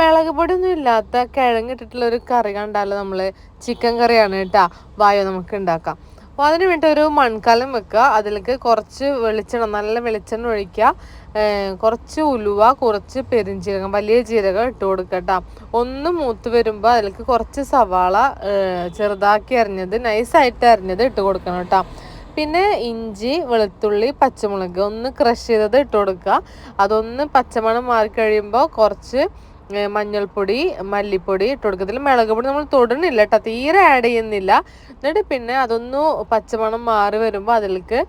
മുളക് പൊടിയൊന്നും ഇല്ലാത്ത കിഴങ്ങിട്ടിട്ടുള്ള ഒരു കറി കണ്ടാലോ നമ്മൾ ചിക്കൻ കറിയാണ് കേട്ടോ വായോ നമുക്ക് ഉണ്ടാക്കാം അപ്പോൾ അതിന് വേണ്ടി ഒരു മൺകലം വെക്കുക. അതിലേക്ക് കുറച്ച് വെളിച്ചെണ്ണ നല്ല വെളിച്ചെണ്ണ ഒഴിക്കുക. കുറച്ച് ഉലുവ കുറച്ച് പെരിഞ്ജീരകം വലിയ ജീരകം ഇട്ട് കൊടുക്കുക കേട്ടോ ഒന്ന് മൂത്ത് വരുമ്പോൾ അതിലേക്ക് കുറച്ച് സവാള ചെറുതാക്കി അരിഞ്ഞത് നൈസായിട്ട് അരിഞ്ഞത് ഇട്ട് കൊടുക്കണം കേട്ടോ പിന്നെ ഇഞ്ചി വെളുത്തുള്ളി പച്ചമുളക് ഒന്ന് ക്രഷ് ചെയ്തത് ഇട്ട് കൊടുക്കുക. അതൊന്ന് പച്ചമണം മാറി കഴിയുമ്പോൾ കുറച്ച് മഞ്ഞൾപ്പൊടി മല്ലിപ്പൊടി ഇട്ട് കൊടുക്കത്തില്ല. മുളക് പൊടി നമ്മൾ തൊടുന്നില്ല കേട്ടോ തീരെ ആഡ് ചെയ്യുന്നില്ല. എന്നിട്ട് പിന്നെ അതൊന്ന് പച്ചമണം മാറി വരുമ്പോൾ അതിലേക്ക്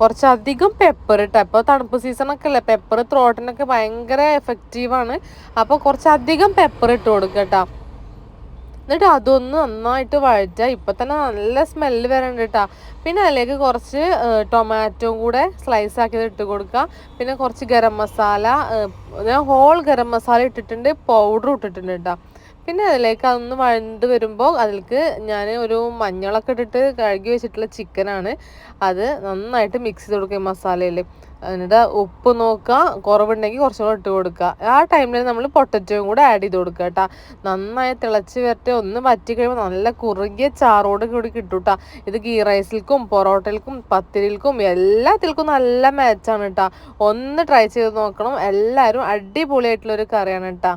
കുറച്ചധികം പെപ്പർ ഇട്ടാൽ ഇപ്പോൾ തണുപ്പ് സീസണൊക്കെ അല്ലേ? പെപ്പർ ത്രോട്ടിനൊക്കെ ഭയങ്കര എഫക്റ്റീവാണ് അപ്പോൾ കുറച്ചധികം പെപ്പർ ഇട്ട് കൊടുക്കുക കേട്ടോ എന്നിട്ട് അതൊന്ന് നന്നായിട്ട് വഴറ്റുക ഇപ്പം തന്നെ നല്ല സ്മെല്ല് വരണ്ട കേട്ടോ പിന്നെ അതിലേക്ക് കുറച്ച് ടൊമാറ്റോ കൂടെ സ്ലൈസ് ആക്കിയത് ഇട്ട് കൊടുക്കുക പിന്നെ കുറച്ച് ഗരം മസാല ഞാൻ ഹോൾ ഗരം മസാല ഇട്ടിട്ടുണ്ട് പൗഡർ ഇട്ടിട്ടുണ്ട് കേട്ടോ പിന്നെ അതിലേക്ക് അതൊന്ന് വഴണ്ട് വരുമ്പോൾ അതിലേക്ക് ഞാൻ ഒരു മഞ്ഞളൊക്കെ ഇട്ടിട്ട് കഴുകി വെച്ചിട്ടുള്ള ചിക്കനാണ്. അത് നന്നായിട്ട് മിക്സ് ചെയ്ത് കൊടുക്കുക മസാലയിൽ എന്നിട്ട് ഉപ്പ് നോക്കുക. കുറവുണ്ടെങ്കിൽ കുറച്ചും കൂടെ ഇട്ട് കൊടുക്കുക. ആ ടൈമിൽ നമ്മൾ പൊട്ടറ്റോയും കൂടെ ആഡ് ചെയ്ത് കൊടുക്കുക കേട്ടോ. നന്നായി തിളച്ച് വരട്ടെ. ഒന്ന് വറ്റി കഴിയുമ്പോൾ നല്ല കുറുകിയ ചാറോട് കൂടി കിട്ടും കേട്ടോ. ഇത് ഗീ റൈസിൽക്കും പൊറോട്ടയിൽക്കും പത്തിരിൽക്കും എല്ലാത്തിൽക്കും നല്ല മാച്ചാണ് കേട്ടോ. ഒന്ന് ട്രൈ ചെയ്ത് നോക്കണം. എല്ലാവരും അടിപൊളിയായിട്ടുള്ളൊരു കറിയാണ് കേട്ടോ.